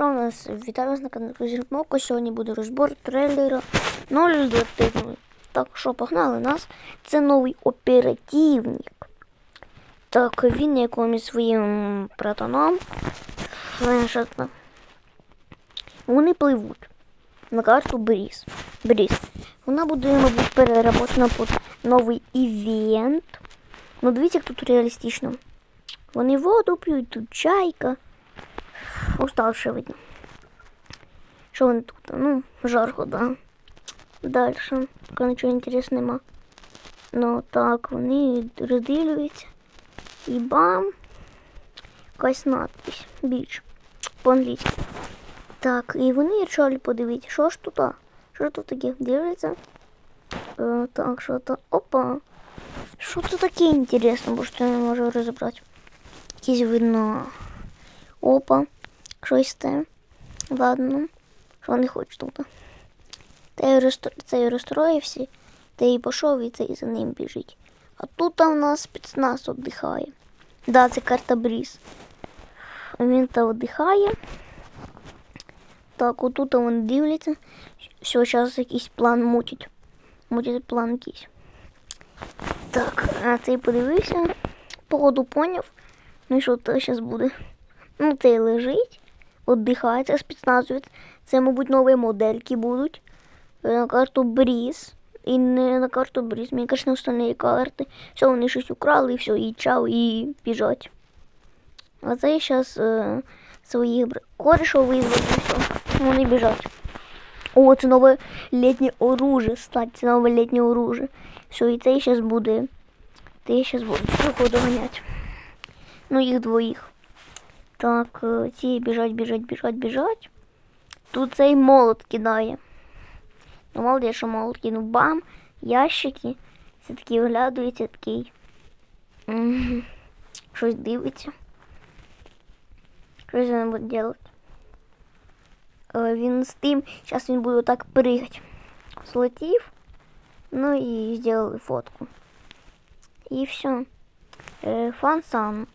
Що у нас? Вітаю вас на каналі Розірмоко. Сьогодні буде розбор трейлера 021. Так що погнали нас. Це новий оперативник. Так, він якомусь своїм братаном. Вони пливуть на карту Бріз. Бріз. Вона буде, мабуть, переработана під новий івент. Ну, дивіться, як тут реалістично. Вони воду п'ють, тут чайка. Уставшие видно. Що вони тут? Ну, жарко, да. Дальше. Поки нічого інтересного нема. Ну так, вони розділюються. І бам! Якась надпись. Біч. По-англійськи. Так, і вони почали подивитися, що ж тут? Що тут таке? Дивляться? Е, так, що то. Опа. Що це таке інтересно, бо що я не можу розібрати. Якісь видно. Опа. Щось те. Ладно. Що не хочу тут. Та. Цей розстроївся, та й пішов, і цей за ним біжить. А тут у нас спецназ віддихає. Да, це карта Бріз. Він та віддихає. Так, отут вони дивляться. Все, зараз якийсь план мутять. Мутять план якийсь. Так, а цей подивився. Погоду поняв. Ну і що то зараз буде? Ну, цей лежить, віддихає, це спецназовець. Це, мабуть, нові модельки будуть. Е, На карту Бріз. І не на карту Бріз, мені на остальні карти. Все, вони щось украли, і все, і чав, і біжать. А це зараз е, своїх бр- корішів і все. Вони біжать. О, це нове літнє оружие, стать, це нове літнє оружие. Все, і цей зараз буде. Ти зараз буде чого доганяти. Ну, їх двоїх. Так, е, ці біжать, біжать, біжать, біжать. Тут цей молот кидає. Ну, молодець, що молот кинув. Бам! Ящики. Все таки виглядується такий. Мгм. Щось дивиться. Щось він буде робити. Е, Він з тим, зараз він буде так пригати. Злетів. Ну і зробили фотку. І все. Е, Фан сам.